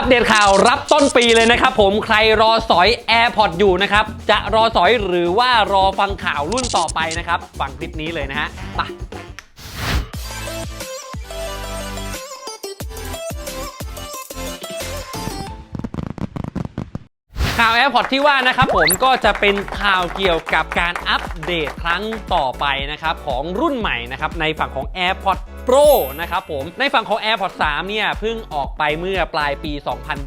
อัปเดตข่าวรับต้นปีเลยนะครับผมใครรอสอย AirPods อยู่นะครับ จะรอสอยหรือว่ารอฟังข่าวรุ่นต่อไปนะครับ ฟังคลิปนี้เลยนะฮะไปข่าว AirPods ที่ว่านะครับผมก็จะเป็นข่าวเกี่ยวกับการอัปเดตครั้งต่อไปนะครับของรุ่นใหม่นะครับในฝั่งของ AirPods Pro นะครับผม ในฝั่งของ AirPods 3 เนี่ยเพิ่งออกไปเมื่อปลายปี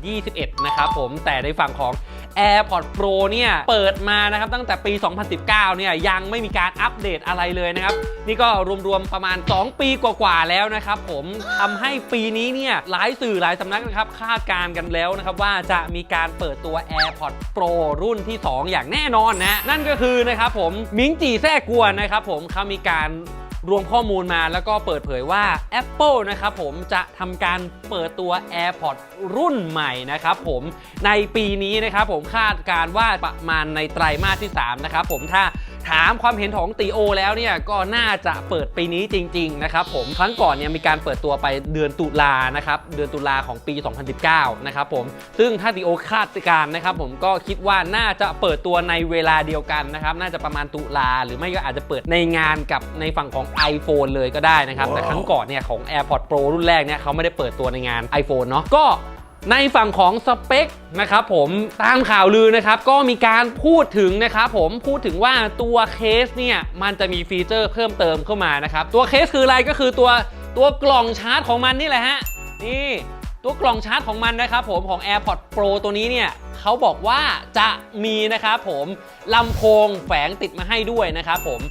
2021 นะครับผม แต่ในฝั่งของ AirPods Pro เนี่ยเปิดมานะครับตั้งแต่ปี 2019 เนี่ยยังไม่มีการอัปเดตอะไรเลยนะครับ นี่ก็รวมๆประมาณ 2 ปีกว่าๆแล้วนะครับผมทำให้ปีนี้เนี่ยหลายสื่อหลายสำนักนะครับคาดการณ์กันแล้วนะครับว่าจะมีการเปิดตัว AirPods Pro รุ่นที่ 2 อย่างแน่นอนนะ นั่นก็คือนะครับผมมิงจีแท้กวนนะครับผมเขามีการ รวมข้อมูลมาแล้วก็เปิดเผยว่า Apple นะครับผมจะทำการเปิดตัว AirPods รุ่นใหม่นะครับผมในปีนี้นะครับผมคาดการณ์ว่าประมาณในไตรมาสที่ 3 นะครับผมถ้า ถามความเห็นของตีโอแล้วเนี่ยก็น่าจะเปิดปีนี้จริง ๆ นะครับผมครั้งก่อนเนี่ยมีการเปิดตัวไปเดือนตุลานะครับเดือนตุลาของปี 2019 นะครับผมซึ่งถ้าตีโอคาดการนะครับผมก็คิดว่าน่าจะเปิดตัวในเวลาเดียวกันนะครับน่าจะประมาณตุลาหรือไม่ก็อาจจะเปิดในงานกับในฝั่งของ iPhone เลยก็ได้นะครับแต่ครั้งก่อนเนี่ยของ AirPods Pro รุ่นแรกเนี่ยเขาไม่ได้เปิดตัวในงาน iPhone เนาะก็ ในฝั่งของสเปคนะครับผมตามข่าวลือนะครับก็มีการพูดถึงนะครับผมพูดถึงว่าตัวเคสเนี่ยมันจะมีฟีเจอร์เพิ่มเติมเข้ามานะครับตัวเคสคืออะไรก็คือตัวตัวกล่องชาร์จของมันนี่แหละฮะนี่ตัวกล่องชาร์จของมันนะครับผมของ AirPods Pro ตัวนี้เนี่ยเขาบอกว่าจะมีนะครับผมลำโพงแฝงติดมาให้ด้วยนะครับผม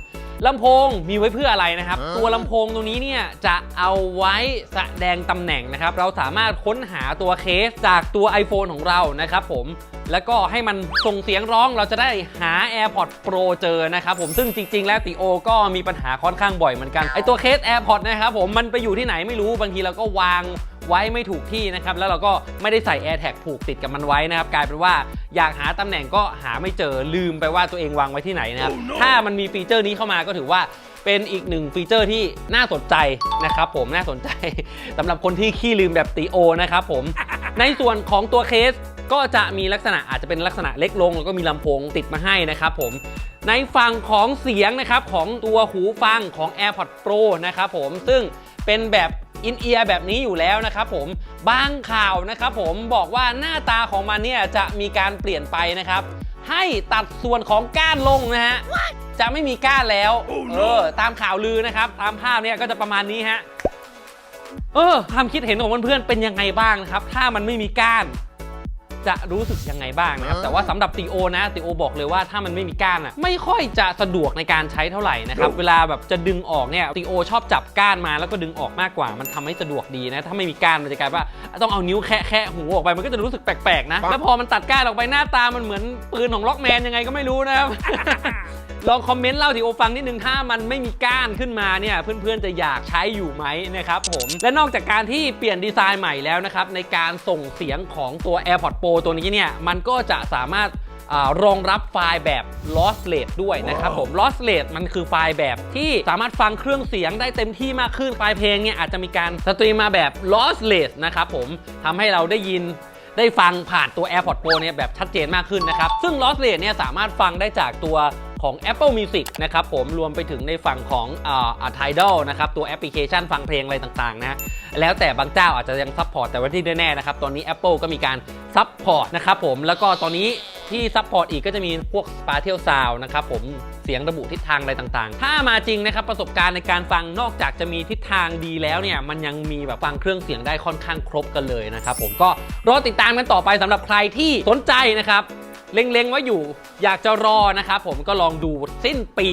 ลำโพงมีไว้เพื่ออะไรนะครับ ตัวลำโพงตรงนี้เนี่ยจะเอาไว้แสดงตำแหน่งนะครับ เราสามารถค้นหาตัวเคสจากตัว iPhone ของเรานะครับผมแล้วก็ให้มันส่งเสียงร้องเราจะได้หา AirPods Pro เจอนะครับผมซึ่งจริง ๆ แล้วติโอก็มีปัญหาค่อนข้างบ่อยเหมือนกันไอตัวเคส AirPods นะครับผมมันไปอยู่ที่ไหนไม่รู้บางทีเราก็วาง ไว้ไม่ถูกที่นะครับ แล้วเราก็ไม่ได้ใส่ AirTag ผูกติดกับมันไว้นะครับ กลายเป็นว่าอยากหาตำแหน่งก็หาไม่เจอลืมไปว่าตัวเองวางไว้ที่ไหนนะครับ ถ้ามันมีฟีเจอร์นี้เข้ามาก็ถือว่าเป็นอีกหนึ่งฟีเจอร์ที่น่าสนใจนะครับผมน่าสนใจสำหรับคนที่ขี้ลืมแบบตีโอนะครับผมในส่วนของตัวเคสก็จะมีลักษณะอาจจะเป็นลักษณะเล็กลง แล้วก็มีลำโพงติดมาให้นะครับผมในฝั่งของเสียงนะครับของตัวหูฟังของ AirPods Pro นะครับผมซึ่งเป็นแบบ อินเอียร์แบบนี้อยู่แล้วนะครับผมบางข่าวนะครับผมบอกว่าหน้าตาของมันเนี่ยจะมีการเปลี่ยนไปนะครับ ให้ตัดส่วนของก้านลงนะฮะจะไม่มีก้านแล้วเออตามข่าวลือนะครับ ตามภาพเนี่ยก็จะประมาณนี้ฮะเออความคิดเห็นของเพื่อนๆเป็นยังไงบ้างนะครับ ถ้ามันไม่มีก้าน จะรู้สึกยังไงบ้างนะครับแต่ว่าสำหรับตีโอนะตีโอบอกเลยว่าถ้ามันไม่มีก้านอะไม่ค่อยจะสะดวกในการใช้เท่าไหร่นะครับเวลาแบบจะดึงออกเนี่ยตีโอชอบจับก้านมาแล้วก็ดึงออกมากกว่า มันทำให้สะดวกดีนะถ้าไม่มีก้านมันจะกลายว่าต้องเอานิ้วแคะแคะหูออกไปมันก็จะรู้สึกแปลกๆนะแล้วพอมันตัดก้านออกไปหน้าตามันเหมือนปืนของล็อกแมนยังไงก็ไม่รู้นะครับ ลองคอมเมนต์เล่าทีโอฟังนิดนึงถ้ามันไม่มีก้านขึ้นมาเนี่ยเพื่อนๆจะอยากใช้อยู่ไหมนะครับผมและนอกจากการที่เปลี่ยนดีไซน์ใหม่แล้วนะครับในการส่งเสียงของตัว AirPods Pro ตัวนี้เนี่ยมันก็จะสามารถรองรับไฟล์แบบ lossless ด้วยนะครับผม lossless มันคือไฟล์แบบที่สามารถฟังเครื่องเสียงได้เต็มที่มากขึ้นไฟล์เพลงเนี่ยอาจจะมีการสตรีมมาแบบ lossless นะครับผมทำให้เราได้ยินได้ฟังผ่านตัว AirPods Pro เนี่ยแบบชัดเจนมากขึ้นนะครับ ซึ่ง lossless เนี่ยสามารถฟังได้จากตัว ของ Apple Music นะครับผมรวมไปถึงในฝั่งของอ่า Tidal นะครับตัวแอปพลิเคชันฟังเพลงอะไรต่างๆนะแล้วแต่บางเจ้าอาจจะยังซัพพอร์ตแต่ว่าที่แน่ๆนะครับตอนนี้ Apple ก็มีการซัพพอร์ตนะครับผมแล้วก็ตอนนี้ที่ซัพพอร์ตอีกก็จะมีพวก Spatial Sound นะครับผมเสียงระบุทิศทางอะไรต่างๆ ถ้ามาจริงนะครับประสบการณ์ในการฟังนอกจากจะมีทิศทางดีแล้วเนี่ย มันยังมีแบบฟังเครื่องเสียงได้ค่อนข้างครบกันเลยนะครับผมก็รอติดตามกันต่อไปสำหรับใครที่สนใจนะครับ เล็งๆไว้อยู่ อยากจะรอนะครับผมก็ลองดูสิ้นปี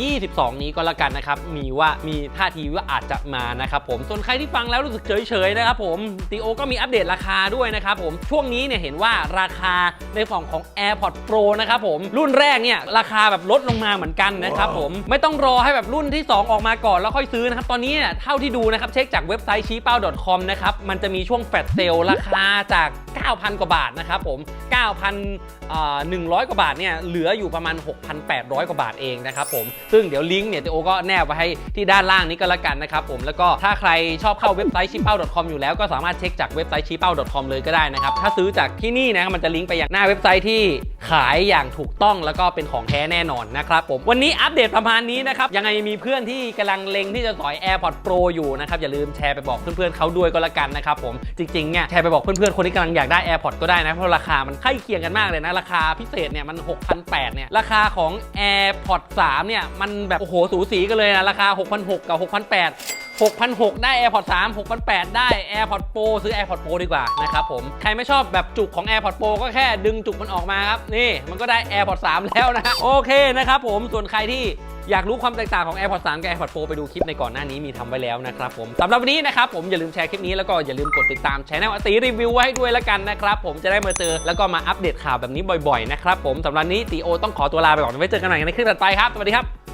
2022 นี้ก็แล้วกันนะครับ มีว่ามีท่าทีว่าอาจจะมานะครับผมส่วนใครที่ฟังแล้วรู้สึกเฉยๆนะครับผมตีโอก็มีอัปเดตราคาด้วยนะครับผมช่วงนี้เนี่ยเห็นว่าราคาในฝั่งของ AirPods Pro นะครับผมรุ่นแรกเนี่ยราคาแบบลดลงมาเหมือนกันนะครับผมไม่ต้องรอให้แบบรุ่นที่ 2 ออกมาก่อนแล้วค่อยซื้อนะครับตอนนี้เนี่ยเท่าที่ดูนะครับเช็คจากเว็บไซต์ชี้เป้า .com นะครับมันจะมีช่วงแฟลชเซลราคาจาก 9,000 กว่าบาทนะครับผม 9,000 100 กว่าบาทเนี่ยเหลืออยู่ประมาณ 6,800 กว่าบาทเองนะครับผมซึ่งเดี๋ยวลิงก์เนี่ยติโอก็แนบไว้ให้ที่ด้านล่างนี้ก็แล้วกันนะครับผมแล้วก็ถ้าใครชอบเข้าเว็บไซต์ chippao.com อยู่แล้วก็สามารถเช็คจากเว็บไซต์ chippao.com เลยก็ได้นะครับถ้าซื้อจากที่นี่นะมันจะลิงก์ไปยังหน้าเว็บไซต์ที่ขายอย่างถูกต้องแล้วก็เป็นของแท้แน่นอนนะครับผมวันนี้อัปเดตประมาณนี้นะครับยังไงมีเพื่อนที่กำลังเล็งที่จะสอย AirPods Pro อยู่นะครับอย่าลืมแชร์ไปบอกเพื่อนๆเขาด้วยก็แล้วกันนะครับผมจริงๆเนี่ยแชร์ไปบอกเพื่อนๆคนที่กำลังอยากได้ AirPods ก็ได้นะเพราะราคามันใกล้เคียงกันมากเลยนะราคาพิเศษเนี่ยมัน6,800เนี่ยราคาของ AirPods 3เนี่ยมันแบบโอ้โหสูสีกันเลยนะราคา6,600กับ6,800 6,600ได้ AirPods 3 6,800ได้ AirPods Pro ซื้อ AirPods Pro ดีกว่านะครับผม ใครไม่ชอบแบบจุกของ AirPods Pro ก็แค่ดึงจุกมันออกมาครับ นี่มันก็ได้ AirPods 3 แล้วนะ โอเคนะครับผม ส่วนใครที่ อยากรู้ความแตกต่างของ AirPods 3 กับ AirPods Pro ไปดูคลิปในก่อนหน้านี้มีทำไว้แล้วนะครับผมสำหรับวันนี้นะครับผมอย่าลืมแชร์คลิปนี้แล้วก็อย่าลืมกดติดตามช anel อติรีวิวไว้ให้ด้วยละกันนะครับผมจะได้มาเจอแล้วก็มาอัปเดตข่าวแบบนี้บ่อยๆนะครับผมสำหรับนนี้ตีโอต้องขอตัวลาไปก่อนไว้เจอกันใหม่ในคลิปถัดไปครับสวัสดีครับ